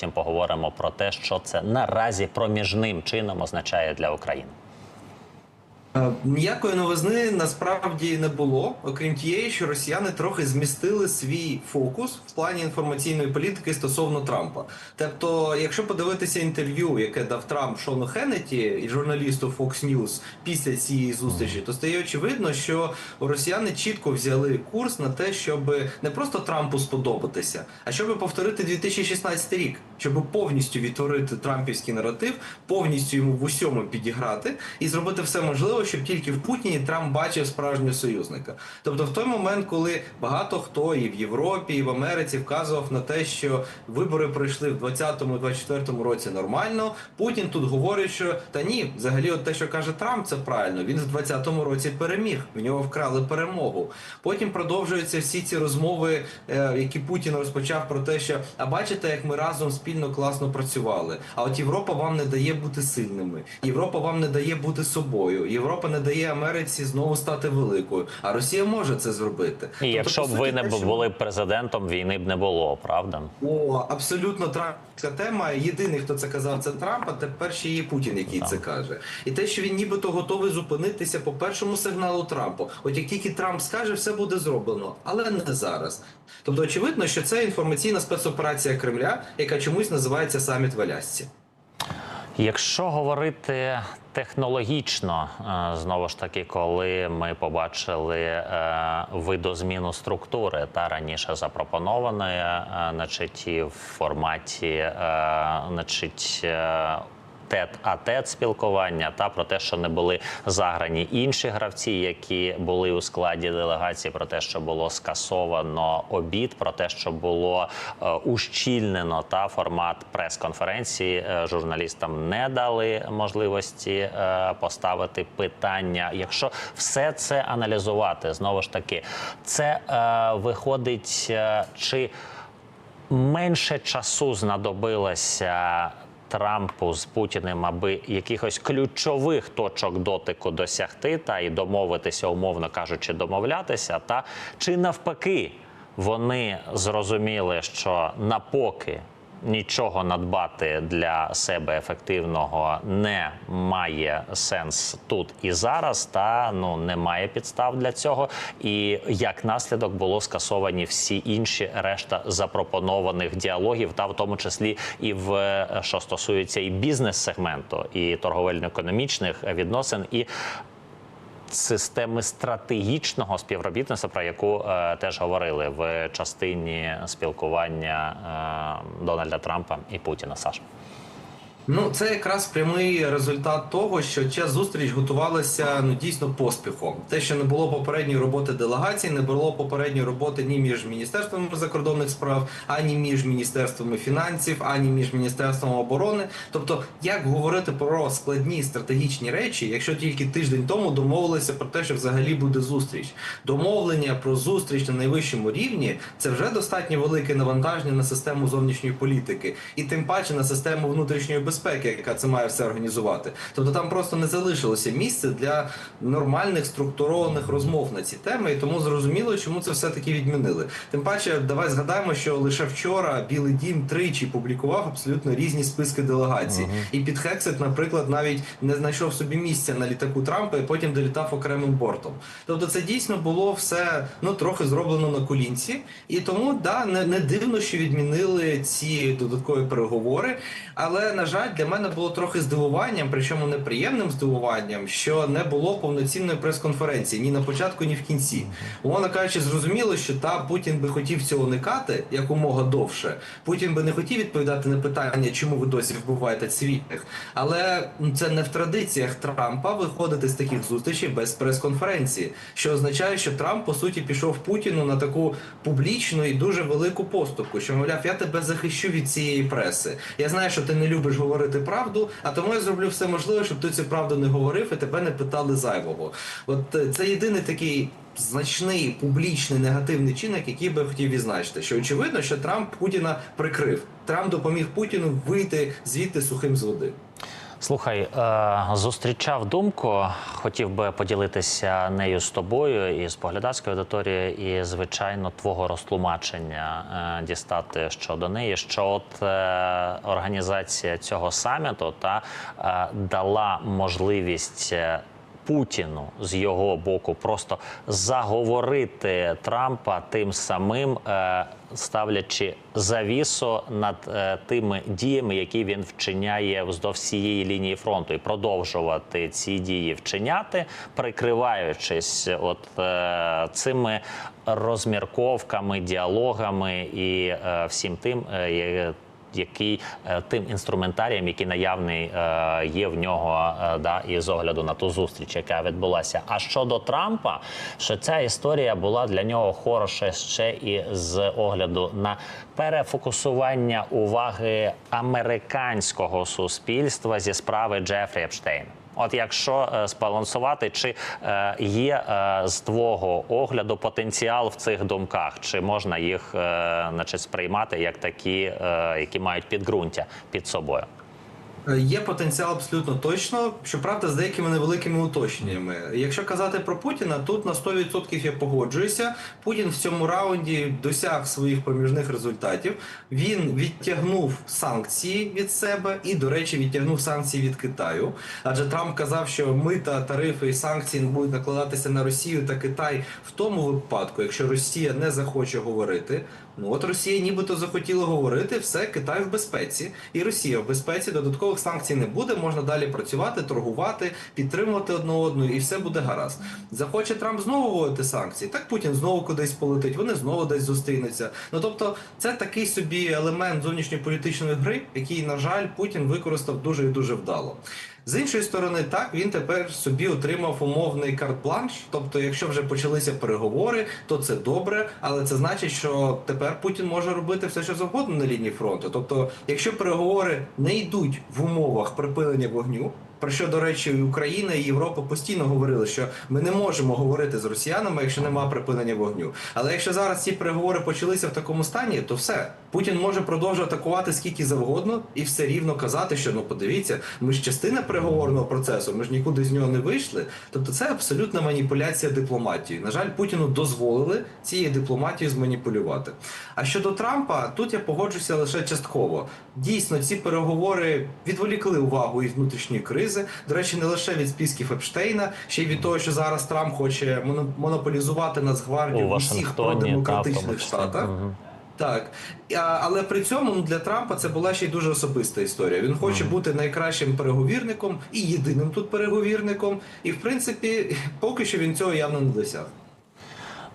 Потім поговоримо про те, що це наразі проміжним чином означає для України. Е, Ніякої новизни насправді не було, окрім тієї, що росіяни трохи змістили свій фокус в плані інформаційної політики стосовно Трампа. Тобто, якщо подивитися інтерв'ю, яке дав Трамп Шону Хеннеті журналісту Fox News після цієї зустрічі, то стає очевидно, що росіяни чітко взяли курс на те, щоб не просто Трампу сподобатися, а щоб повторити 2016 рік, щоб повністю відтворити трампівський наратив, повністю йому в усьому підіграти і зробити все можливе, щоб тільки в Путіні Трамп бачив справжнього союзника. Тобто, в той момент, коли багато хто і в Європі, і в Америці вказував на те, що вибори пройшли в 2020-2024 році нормально, Путін тут говорить, що та ні, взагалі, от те, що каже Трамп, це правильно. Він в 2020 році переміг. В нього вкрали перемогу. Потім продовжуються всі ці розмови, е, які Путін розпочав про те, що а бачите, як ми разом спільно класно працювали. А от Європа вам не дає бути сильними. Європа вам не дає бути собою. Європа не дає Америці знову стати великою. А Росія може це зробити. І Тобто, якщо б ви не те, що- були президентом, війни б не було, правда? о, абсолютно трампська тема. Єдиний, хто це казав, це Трамп, а тепер ще є Путін, який це каже. І те, що він нібито готовий зупинитися по першому сигналу Трампу. От як тільки Трамп скаже, все буде зроблено, але не зараз. Тобто, очевидно, що це інформаційна спецоперація Кремля, яка чомусь називається саміт в Алясці. Якщо говорити технологічно, е, знову ж таки, коли ми побачили е, видозміну структури та раніше запропонованої, е, значить, і в форматі, значить. Тет а тет спілкування та про те, що не були заграні інші гравці, які були у складі делегації, про те, що було скасовано обід, про те, що було е, ущільнено та формат прес-конференції. Е, журналістам не дали можливості е, поставити питання. Якщо все це аналізувати, знову ж таки, це е, виходить чи менше часу знадобилося Трампу з Путіним, аби якихось ключових точок дотику досягти та і домовитися, умовно кажучи, домовлятися, та чи навпаки вони зрозуміли, що напоки нічого надбати для себе ефективного не має сенс тут і зараз, та ну немає підстав для цього. І як наслідок було скасовані всі інші решта запропонованих діалогів, та в тому числі і в е, що стосується і бізнес-сегменту, і торговельно-економічних відносин, і системи стратегічного співробітництва, про яку е, теж говорили в частині спілкування е, Дональда Трампа і Путіна. Саш. Ну, це якраз прямий результат того, що ця зустріч готувалася ну дійсно поспіхом. Те, що не було попередньої роботи делегації, не було попередньої роботи ні між міністерством закордонних справ, ані між міністерствами фінансів, ані між міністерством оборони. Тобто, як говорити про складні стратегічні речі, якщо тільки тиждень тому домовилися про те, що взагалі буде зустріч, домовлення про зустріч на найвищому рівні це вже достатньо велике навантаження на систему зовнішньої політики, і тим паче на систему внутрішньої безпеки, яка це має все організувати. Тобто там просто не залишилося місця для нормальних структурованих розмов на ці теми, і тому зрозуміло, чому це все таки відмінили. Тим паче, давай згадаємо, що лише вчора Білий Дім тричі публікував абсолютно різні списки делегацій. І під Хексет, наприклад, навіть не знайшов собі місця на літаку Трампа і потім долітав окремим бортом. Тобто, це дійсно було все ну трохи зроблено на колінці, і тому да не, не дивно, що відмінили ці додаткові переговори. Але на жаль, для мене було трохи здивуванням, причому неприємним здивуванням, що не було повноцінної прес-конференції ні на початку, ні в кінці. Умовно кажучи, зрозуміло, що та Путін би хотів цього уникати якомога довше. Путін би не хотів відповідати на питання, чому ви досі вбиваєте цивільних. Але це не в традиціях Трампа виходити з таких зустрічей без прес-конференції, що означає, що Трамп по суті пішов Путіну на таку публічну і дуже велику поступку, що мовляв, я тебе захищу від цієї преси. Я знаю, що ти не любиш говорити правду, а тому я зроблю все можливе, щоб ти цю правду не говорив і тебе не питали зайвого. От е, це єдиний такий. Значний публічний негативний чинник, який би хотів відзначити, що очевидно, що Трамп Путіна прикрив. Трамп допоміг Путіну вийти звідти сухим з води. Слухай, е, зустрічав думку, хотів би поділитися нею з тобою і з поглядацькою аудиторією, і звичайно, твого розтлумачення е, дістати щодо неї. Що от е, організація цього саміту та дала можливість. Путіну з його боку просто заговорити Трампа тим самим, е, ставлячи завісу над е, тими діями, які він вчиняє вздовж всієї лінії фронту, і продовжувати ці дії вчиняти, прикриваючись от е, цими розмірковками, діалогами і всім тим. Який е, тим інструментарієм, який наявний е, є в нього, е, да, і з огляду на ту зустріч, яка відбулася. А щодо Трампа, що ця історія була для нього хороша ще і з огляду на перефокусування уваги американського суспільства зі справи Джефрі Епштейна. От якщо е, збалансувати, чи е, є е, з твого огляду потенціал в цих думках, чи можна їх значить, сприймати як такі, які мають підґрунтя під собою? Е, Є потенціал абсолютно точно, щоправда, з деякими невеликими уточненнями. Якщо казати про Путіна, тут на 100% я погоджуюся. Путін в цьому раунді досяг своїх проміжних результатів. Він відтягнув санкції від себе і, до речі, відтягнув санкції від Китаю. Адже Трамп казав, що мита, тарифи і санкції будуть накладатися на Росію та Китай в тому випадку, якщо Росія не захоче говорити. Ну от Росія нібито захотіла говорити, все Китай в безпеці, і Росія в безпеці. Додаткових санкцій не буде. Можна далі працювати, торгувати, підтримувати одне одну, і все буде гаразд. Захоче Трамп знову вводити санкції. Так Путін знову кудись полетить. Вони знову десь зустрінуться. Ну тобто, це такий собі елемент зовнішньополітичної гри, який, на жаль, Путін використав дуже і дуже вдало. З іншої сторони, так він тепер собі отримав умовний карт-бланш. Тобто, якщо вже почалися переговори, то це добре, але це значить, що тепер Путін може робити все, що завгодно на лінії фронту. Тобто, якщо переговори не йдуть в умовах припинення вогню. Про що, до речі, і Україна і Європа постійно говорили, що ми не можемо говорити з росіянами, якщо немає припинення вогню. Але якщо зараз ці переговори почалися в такому стані, то все Путін може продовжувати атакувати скільки завгодно і все рівно казати, що ну подивіться, ми ж частина переговорного процесу, ми ж нікуди з нього не вийшли. Тобто, це абсолютна маніпуляція дипломатією. На жаль, Путіну дозволили цією дипломатією зманіпулювати. А щодо Трампа, тут я погоджуся лише частково. Дійсно, ці переговори відволікли увагу і внутрішньої кризи. До речі, не лише від списків Епштейна, ще й від того, що зараз Трамп хоче моно- монополізувати Нацгвардію в усіх продемократичних штатах. Мгм. Так, але при цьому ну, для Трампа це була ще й дуже особиста історія. Він хоче бути найкращим переговірником і єдиним тут переговірником. І в принципі, поки що він цього явно не досяг.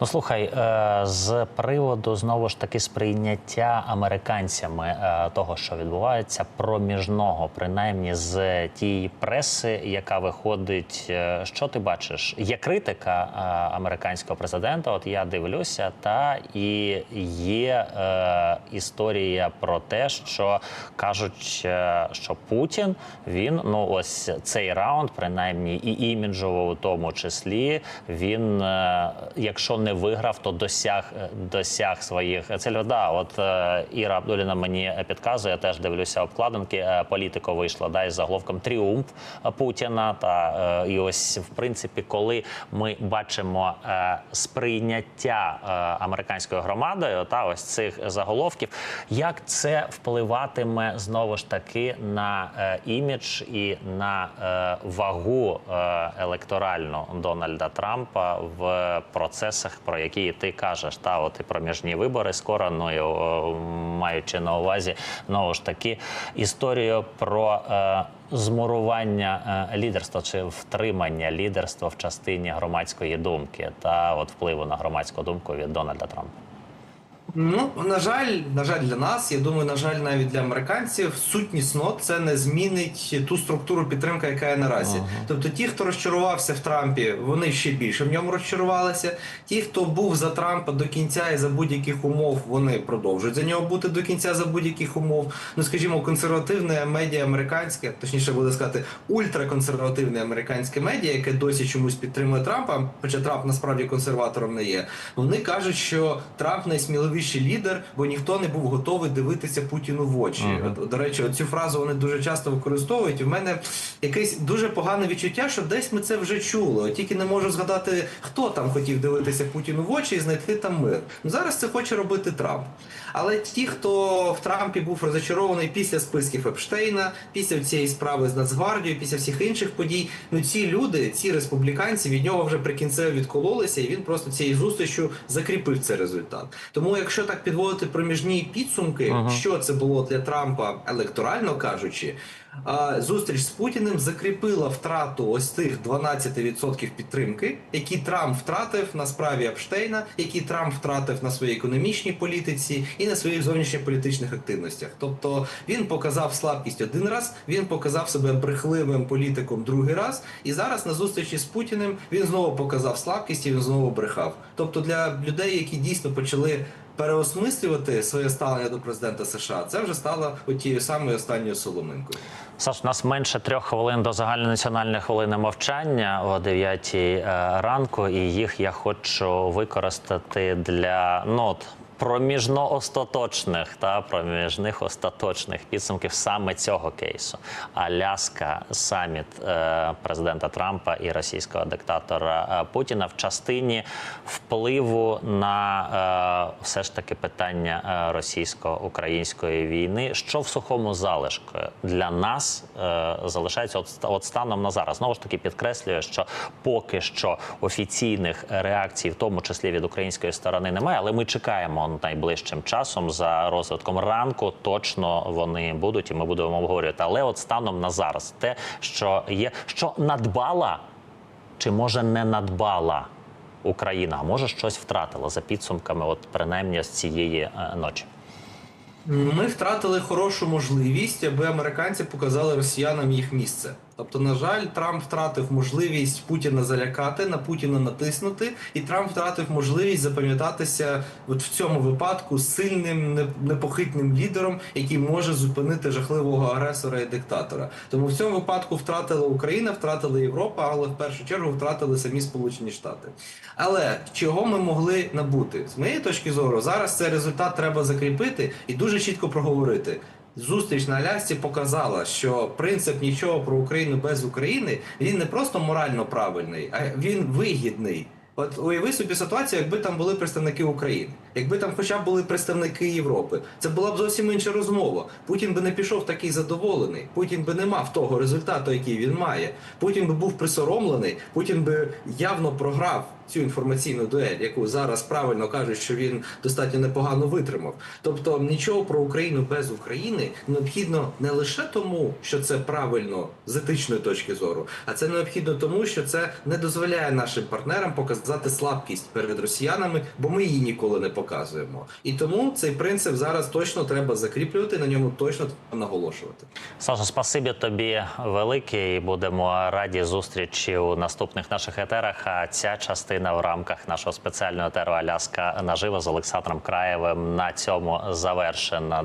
Ну слухай, е, з приводу знову ж таки сприйняття американцями е, того, що відбувається, проміжного, принаймні з тієї преси, яка виходить, е, що ти бачиш? Є критика американського президента. От я дивлюся, та і є історія про те, що кажуть, що Путін він ну ось цей раунд, принаймні і іміджово, у тому числі, він, якщо не виграв, то досяг е, досяг своїх цілей. Да, от е, Іра Абдуліна мені підказує, я теж дивлюся обкладинки. е, Політико вийшла да, із заголовком Тріумф Путіна. Та е, і ось в принципі, коли ми бачимо е, сприйняття е, американською громадою, та ось цих заголовків, як це впливатиме знову ж таки на е, імідж і на е, вагу е, електоральну Дональда Трампа в процесах, про які ти кажеш, та от і проміжні вибори скоро, ну і о, маючи на увазі знову ж таки історію про. Е, Змурування е, лідерства чи втримання лідерства в частині громадської думки та от впливу на громадську думку від Дональда Трампа. Ну, на жаль, на жаль, для нас, я думаю, на жаль, навіть для американців, сутнісно це не змінить ту структуру підтримки, яка є наразі. Ага. Тобто, ті, хто розчарувався в Трампі, вони ще більше в ньому розчарувалися. Ті, хто був за Трампа до кінця і за будь-яких умов, вони продовжують за нього бути до кінця за будь-яких умов. Ну, скажімо, консервативне медіа американське, точніше буде сказати, ультраконсервативне американське медіа, яке досі чомусь підтримує Трампа, хоча Трамп насправді консерватором не є. Вони кажуть, що Трамп найсміливіший найсильніший лідер, бо ніхто не був готовий дивитися Путіну в очі. Мгм. От, До речі, цю фразу вони дуже часто використовують. І в мене якесь дуже погане відчуття, що десь ми це вже чули. Тільки не можу згадати, хто там хотів дивитися Путіну в очі і знайти там мир. Ну зараз це хоче робити Трамп. Але ті, хто в Трампі був розочарований після списків Епштейна, після цієї справи з Нацгвардією, після всіх інших подій, ну ці люди, ці республіканці від нього вже прикінцево відкололися, і він просто цією зустрічю закріпив цей результат. Тому, якщо так підводити проміжні підсумки, Ага. що це було для Трампа електорально кажучи. Зустріч з Путіним закріпила втрату ось тих 12% підтримки, які Трамп втратив на справі Епштейна, які Трамп втратив на своїй економічній політиці і на своїх зовнішньополітичних активностях. Тобто він показав слабкість один раз, він показав себе брехливим політиком другий раз, і зараз на зустрічі з Путіним він знову показав слабкість і він знову брехав. Тобто для людей, які дійсно почали переосмислювати своє ставлення до президента США, це вже стало тією самою останньою соломинкою. Саш, у нас менше трьох хвилин до загальнонаціональної хвилини мовчання о 9 ранку, і їх я хочу використати для ну, от, проміжно-остаточних та проміжних остаточних підсумків саме цього кейсу. Аляска, саміт е, президента Трампа і російського диктатора е, Путіна в частині впливу на е, все ж таки питання російсько-української війни. Що в сухому залишку для нас залишається от, от станом на зараз. Знову ж таки підкреслюю, що поки що офіційних реакцій, в тому числі від української сторони, немає, але ми чекаємо найближчим часом за розвитком ранку. Точно вони будуть, і ми будемо обговорювати. Але от станом на зараз, те, що є, що надбала, чи може не надбала Україна, а може щось втратила за підсумками, от принаймні з цієї е, ночі. Ми втратили хорошу можливість, аби американці показали росіянам їх місце. Тобто, на жаль, Трамп втратив можливість Путіна залякати, на Путіна натиснути, і Трамп втратив можливість запам'ятатися от в цьому випадку сильним, непохитним лідером, який може зупинити жахливого агресора і диктатора. Тому в цьому випадку втратила Україна, втратила Європа, але в першу чергу втратили самі Сполучені Штати. Але чого ми могли набути? З моєї точки зору, зараз цей результат треба закріпити і дуже чітко проговорити. Зустріч на Алясці показала, що принцип нічого про Україну без України він не просто морально правильний, а він вигідний. От уяви собі ситуацію, якби там були представники України, якби там хоча б були представники Європи, це була б зовсім інша розмова. Путін би не пішов такий задоволений. Путін би не мав того результату, який він має. Путін би був присоромлений. Путін би явно програв цю інформаційну дуель, яку зараз правильно кажуть, що він достатньо непогано витримав. Тобто нічого про Україну без України необхідно не лише тому, що це правильно з етичної точки зору, а це необхідно тому, що це не дозволяє нашим партнерам показати слабкість перед росіянами, бо ми її ніколи не показуємо. І тому цей принцип зараз точно треба закріплювати, на ньому точно наголошувати. Саша, спасибі тобі велике, і будемо раді зустрічі у наступних наших етерах. А ця частина в рамках нашого спеціального теру Аляска наживо з Олександром Краєвим на цьому завершена.